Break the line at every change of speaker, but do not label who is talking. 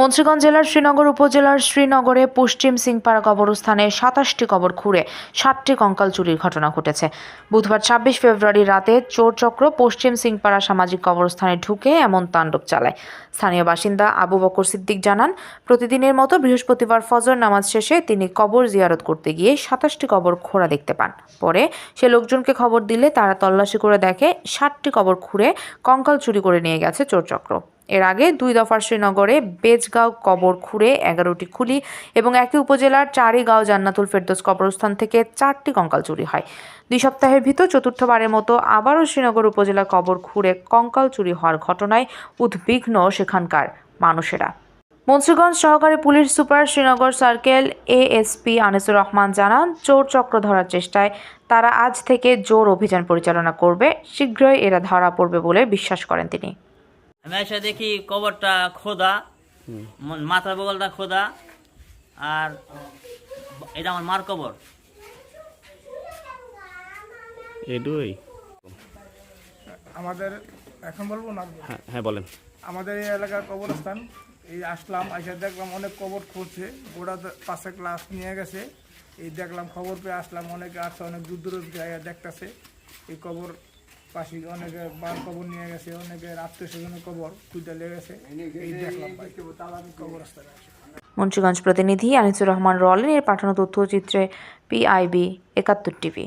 মুন্সিগঞ্জ জেলার শ্রীনগর উপজেলার শ্রীনগরে পশ্চিম সিংপাড়া কবরস্থানে সাতাশটি কবর খুঁড়ে সাতটি কঙ্কাল চুরির ঘটনা ঘটেছে। বুধবার ছাব্বিশ ফেব্রুয়ারি রাতে চোর চক্র পশ্চিম সিংপাড়া সামাজিক কবরস্থানে ঢুকে এমন তাণ্ডব চালায়। স্থানীয় বাসিন্দা আবু বকর সিদ্দিক জানান, প্রতিদিনের মতো বৃহস্পতিবার ফজর নামাজ শেষে তিনি কবর জিয়ারত করতে গিয়ে সাতাশটি কবর খোঁড়া দেখতে পান। পরে সে লোকজনকে খবর দিলে তারা তল্লাশি করে দেখে ষাটটি কবর খুঁড়ে কঙ্কাল চুরি করে নিয়ে গেছে চোরচক্র। এর আগে দুই দফার শ্রীনগরে বেজগাঁও কবর খুঁড়ে এগারোটি খুলি এবং একই উপজেলার চারিগাঁও জান্নাতুল ফেরদোস কবরস্থান থেকে চারটি কঙ্কাল চুরি হয়। দুই সপ্তাহের ভিতর চতুর্থবারের মতো আবারও শ্রীনগর উপজেলা কবর খুঁড়ে কঙ্কাল চুরি হওয়ার ঘটনায় উদ্বিগ্ন সেখানকার মানুষেরা। মুন্সিগঞ্জ সহকারী police super Srinagar circle ASP Anisur Rahman জানান, চোর চক্র ধরার চেষ্টায় তারা আজ থেকে জোর অভিযান পরিচালনা করবে, শীঘ্রই এরা ধরা পড়বে বলে বিশ্বাস করেন তিনি।
আমি এসে দেখি কবরটা খোদা মাথার বগলটা খোদা আর এটা আমার মার কবর।
এডুই
আমাদের এখন বলব না?
হ্যাঁ হ্যাঁ বলেন।
আমাদের এই এলাকার কবরস্থান। এই আসলাম এসে দেখলাম অনেক কবর খুঁজছে গোড়া পাশে ক্লাস নিয়ে গেছে। এই দেখলাম খবর পেয়ে আসলাম অনেকে আসছে অনেক দূর দূর জায়গায় দেখতেছে। এই কবর পাশে অনেকে বার কবর নিয়ে গেছে, অনেকের আত্মীয় স্বজনের কবর খুঁজতে লেগেছে গেছে। এই দেখলাম কবর
মুন্সিগঞ্জ প্রতিনিধি আনিসুর রহমান রলিনের পাঠানো তথ্যচিত্রে পিআইবি একাত্তর টিভি।